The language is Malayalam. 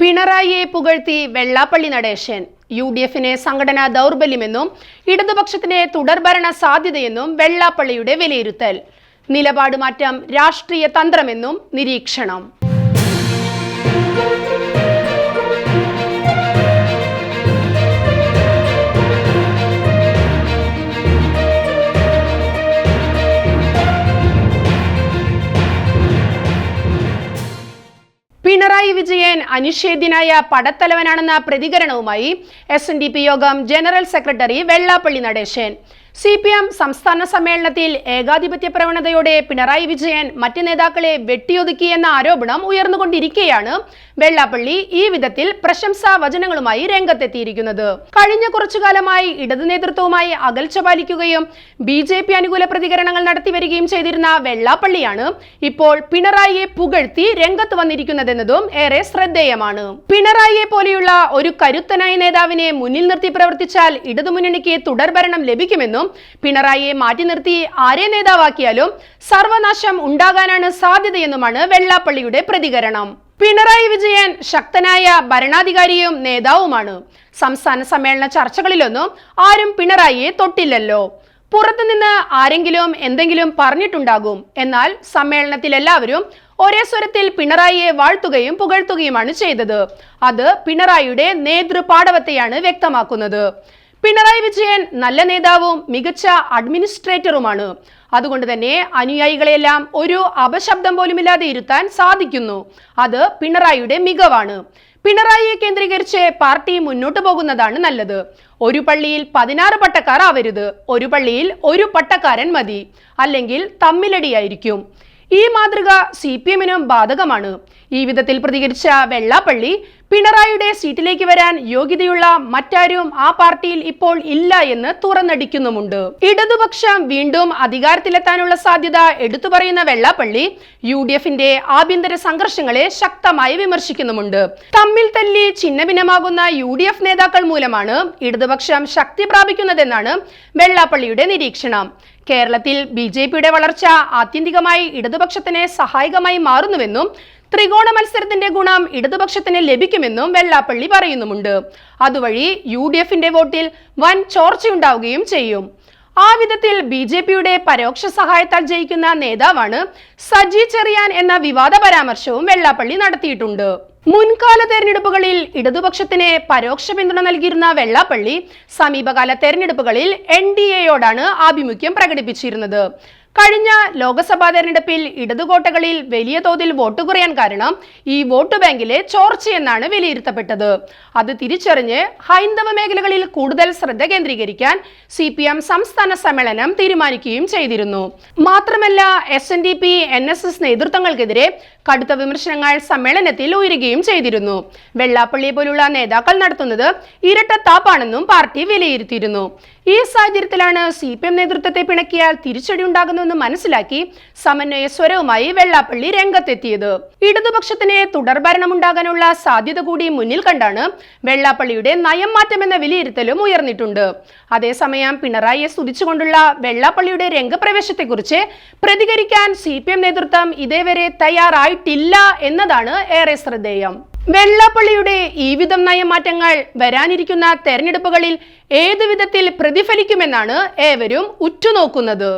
പിണറായിയെ പുകഴ്ത്തി വെള്ളാപ്പള്ളി നടേശൻ. യു ഡി എഫിനെ സംഘടനാ ദൗർബല്യമെന്നും ഇടതുപക്ഷത്തിന് തുടർഭരണ സാധ്യതയെന്നും വെള്ളാപ്പള്ളിയുടെ വിലയിരുത്തൽ. നിലപാട് മാറ്റം രാഷ്ട്രീയ തന്ത്രമെന്നും നിരീക്ഷണം. അനിഷേധ്യനായ പടത്തലവനാണെന്ന പ്രതികരണവുമായി എസ് യോഗം general secretary Vellappally Natesan. C P M സംസ്ഥാന സമ്മേളനത്തിൽ ഏകാധിപത്യ പ്രവണതയോടെ പിണറായി വിജയൻ മറ്റ് നേതാക്കളെ വെട്ടിയൊതുക്കിയെന്ന ആരോപണം ഉയർന്നുകൊണ്ടിരിക്കെയാണ് വെള്ളാപ്പള്ളി ഈ വിധത്തിൽ പ്രശംസാ വചനങ്ങളുമായി രംഗത്തെത്തിയിരിക്കുന്നത്. കഴിഞ്ഞ കുറച്ചു കാലമായി ഇടത് നേതൃത്വവുമായി അകൽച്ച പാലിക്കുകയും ബി ജെ പി അനുകൂല പ്രതികരണങ്ങൾ നടത്തിവരികയും ചെയ്തിരുന്ന വെള്ളാപ്പള്ളിയാണ് ഇപ്പോൾ പിണറായിയെ പുകഴ്ത്തി രംഗത്ത് വന്നിരിക്കുന്നതെന്നതും ഏറെ ശ്രദ്ധേയമാണ്. പിണറായിയെ പോലെയുള്ള ഒരു കരുത്തനായ നേതാവിനെ മുന്നിൽ നിർത്തി പ്രവർത്തിച്ചാൽ ഇടതുമുന്നണിക്ക് തുടർഭരണം ലഭിക്കുമെന്നും പിണറായിയെ മാറ്റി നിർത്തി ആരെ നേതാവാക്കിയാലും സർവനാശം ഉണ്ടാകാനാണ് സാധ്യതയെന്നുമാണ് വെള്ളാപ്പള്ളിയുടെ പ്രതികരണം. പിണറായി വിജയൻ ശക്തനായ ഭരണാധികാരിയും നേതാവുമാണ്. സംസ്ഥാന സമ്മേളന ചർച്ചകളിലൊന്നും ആരും പിണറായിയെ തൊട്ടില്ലല്ലോ. പുറത്തുനിന്ന് ആരെങ്കിലും എന്തെങ്കിലും പറഞ്ഞിട്ടുണ്ടാകും. എന്നാൽ സമ്മേളനത്തിൽ എല്ലാവരും ഒരേ സ്വരത്തിൽ പിണറായിയെ വാഴ്ത്തുകയും പുകഴ്ത്തുകയുമാണ് ചെയ്തത്. അത് പിണറായിയുടെ നേതൃപാടവത്തെയാണ് വ്യക്തമാക്കുന്നത്. പിണറായി വിജയൻ നല്ല നേതാവും മികച്ച അഡ്മിനിസ്ട്രേറ്ററുമാണ്. അതുകൊണ്ട് തന്നെ അനുയായികളെല്ലാം ഒരു അപശബ്ദം പോലുമില്ലാതെ ഇരുത്താൻ സാധിക്കുന്നു. അത് പിണറായിയുടെ മികവാണ്. പിണറായിയെ കേന്ദ്രീകരിച്ച് പാർട്ടി മുന്നോട്ട് പോകുന്നതാണ് നല്ലത്. ഒരു പള്ളിയിൽ പതിനാറ് പട്ടക്കാർ ആവരുത് ഒരു പള്ളിയിൽ ഒരു പട്ടക്കാരൻ മതി. അല്ലെങ്കിൽ തമ്മിലടിയായിരിക്കും. ഈ മാതൃക സി പി എമ്മിനും ബാധകമാണ്. ഈ വിധത്തിൽ പ്രതികരിച്ച വെള്ളാപ്പള്ളി പിണറായിയുടെ സീറ്റിലേക്ക് വരാൻ യോഗ്യതയുള്ള മറ്റാരും ആ പാർട്ടിയിൽ ഇപ്പോൾ ഇല്ല എന്ന് തുറന്നടിക്കുന്നുമുണ്ട്. ഇടതുപക്ഷം വീണ്ടും അധികാരത്തിലെത്താനുള്ള സാധ്യത എടുത്തു പറയുന്ന വെള്ളാപ്പള്ളി യു ഡി എഫിന്റെ ആഭ്യന്തര സംഘർഷങ്ങളെ ശക്തമായി വിമർശിക്കുന്നുമുണ്ട്. തമ്മിൽ തല്ലി ഛിന്നഭിന്നമാകുന്ന യു ഡി എഫ് നേതാക്കൾ മൂലമാണ് ഇടതുപക്ഷം ശക്തി പ്രാപിക്കുന്നതെന്നാണ് വെള്ളാപ്പള്ളിയുടെ നിരീക്ഷണം. കേരളത്തിൽ ബി ജെ പിയുടെ വളർച്ച ആത്യന്തികമായി ഇടതുപക്ഷത്തിന് സഹായകമായി മാറുന്നുവെന്നും ത്രികോണ മത്സരത്തിന്റെ ഗുണം ഇടതുപക്ഷത്തിന് ലഭിക്കുമെന്നും വെള്ളാപ്പള്ളി പറയുന്നുമുണ്ട്. അതുവഴി യു ഡി എഫിന്റെ വോട്ടിൽ വൻ ചോർച്ചയുണ്ടാവുകയും ചെയ്യും. ആ വിധത്തിൽ ബി ജെ പിയുടെ പരോക്ഷ സഹായത്താൽ ജയിക്കുന്ന നേതാവാണ് സജി ചെറിയാൻ എന്ന വിവാദ പരാമർശവും വെള്ളാപ്പള്ളി നടത്തിയിട്ടുണ്ട്. മുൻകാല തെരഞ്ഞെടുപ്പുകളിൽ ഇടതുപക്ഷത്തിന് പരോക്ഷ പിന്തുണ നൽകിയിരുന്ന വെള്ളാപ്പള്ളി സമീപകാല തെരഞ്ഞെടുപ്പുകളിൽ എൻ ഡി എയോടാണ് ആഭിമുഖ്യം പ്രകടിപ്പിച്ചിരുന്നത്. കഴിഞ്ഞ ലോക്സഭാ തെരഞ്ഞെടുപ്പിൽ ഇടതുകോട്ടകളിൽ വലിയ തോതിൽ വോട്ട് കുറയാൻ കാരണം ഈ വോട്ട് ബാങ്കിലെ ചോർച്ചയെന്നാണ് വിലയിരുത്തപ്പെട്ടത്. അത് തിരിച്ചറിഞ്ഞ് ഹൈന്ദവ മേഖലകളിൽ കൂടുതൽ ശ്രദ്ധ കേന്ദ്രീകരിക്കാൻ സി സംസ്ഥാന സമ്മേളനം തീരുമാനിക്കുകയും ചെയ്തിരുന്നു. മാത്രമല്ല S N D P N S S നേതൃത്വങ്ങൾക്കെതിരെ കടുത്ത വിമർശനങ്ങൾ സമ്മേളനത്തിൽ ഉയരുകയും ചെയ്തിരുന്നു. വെള്ളാപ്പള്ളി പോലുള്ള നേതാക്കൾ നടത്തുന്നത് ഇരട്ടത്താപ്പാണെന്നും പാർട്ടി വിലയിരുത്തിയിരുന്നു. ഈ സാഹചര്യത്തിലാണ് സി പി എം നേതൃത്വത്തെ പിണക്കിയാൽ തിരിച്ചടി ഉണ്ടാകുന്നുവെന്ന് മനസ്സിലാക്കി സമന്വയ സ്വരവുമായി വെള്ളാപ്പള്ളി രംഗത്തെത്തിയത്. ഇടതുപക്ഷത്തിന് തുടർഭരണമുണ്ടാകാനുള്ള സാധ്യത കൂടി മുന്നിൽ കണ്ടാണ് വെള്ളാപ്പള്ളിയുടെ നയം മാറ്റമെന്ന വിലയിരുത്തലും ഉയർന്നിട്ടുണ്ട്. അതേസമയം പിണറായിയെ സ്തുതിച്ചുകൊണ്ടുള്ള വെള്ളാപ്പള്ളിയുടെ രംഗപ്രവേശത്തെക്കുറിച്ച് പ്രതികരിക്കാൻ സി പി എം നേതൃത്വം ഇതേവരെ തയ്യാറായിട്ടില്ല എന്നതാണ് ഏറെ ശ്രദ്ധേയം. വെള്ളാപ്പള്ളിയുടെ ഈ വിധം നയമാറ്റങ്ങൾ വരാനിരിക്കുന്ന തെരഞ്ഞെടുപ്പുകളിൽ ഏതു വിധത്തിൽ പ്രതിഫലിക്കുമെന്നാണ് ഏവരും ഉറ്റുനോക്കുന്നത്.